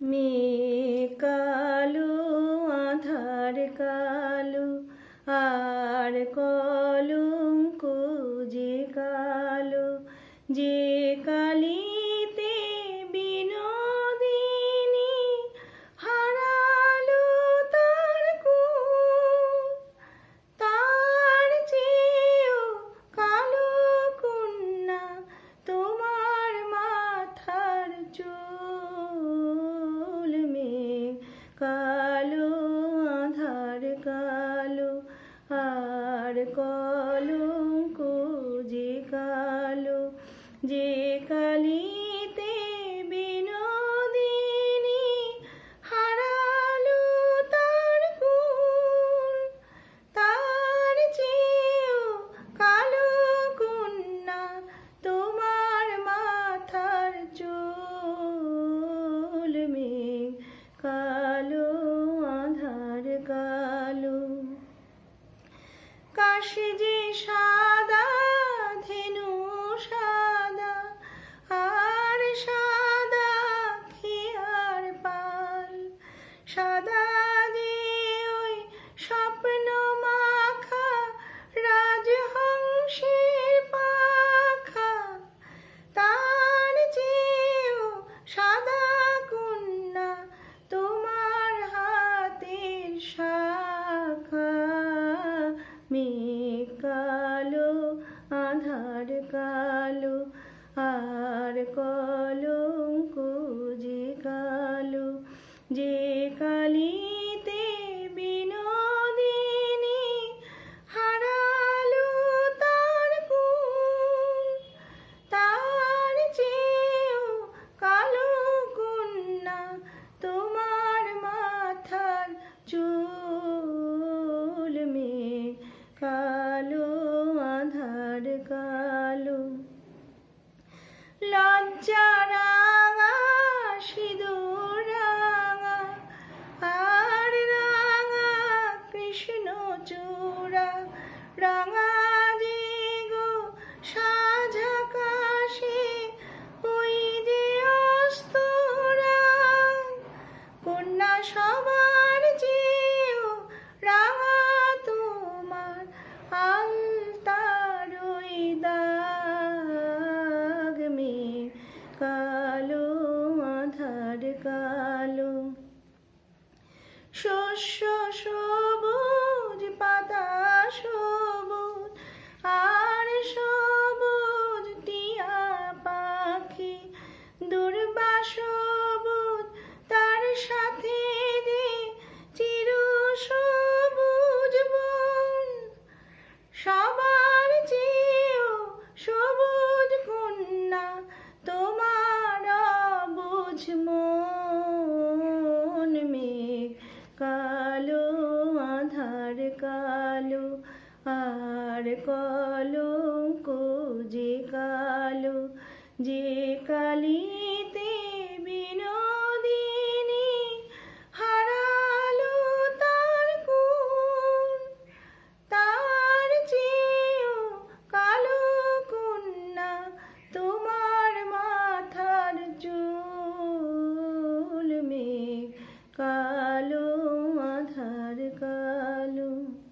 মেয়ে কালো আধার কালু আর কলঙ্ক যে কালো। যে কাল তার কলঙ্ক যে কালো যে কালো 吃鸡 চুল মেঘ কালো আধার কালো। লজ্জা রাঙা, সিঁদুর রাঙা, আর রাঙা কৃষ্ণ চূড়া। রাঙা সাজাকাশে ওই যে কন্যা সবাই sure, sure. তার কলঙ্ক যে কালো যে কালী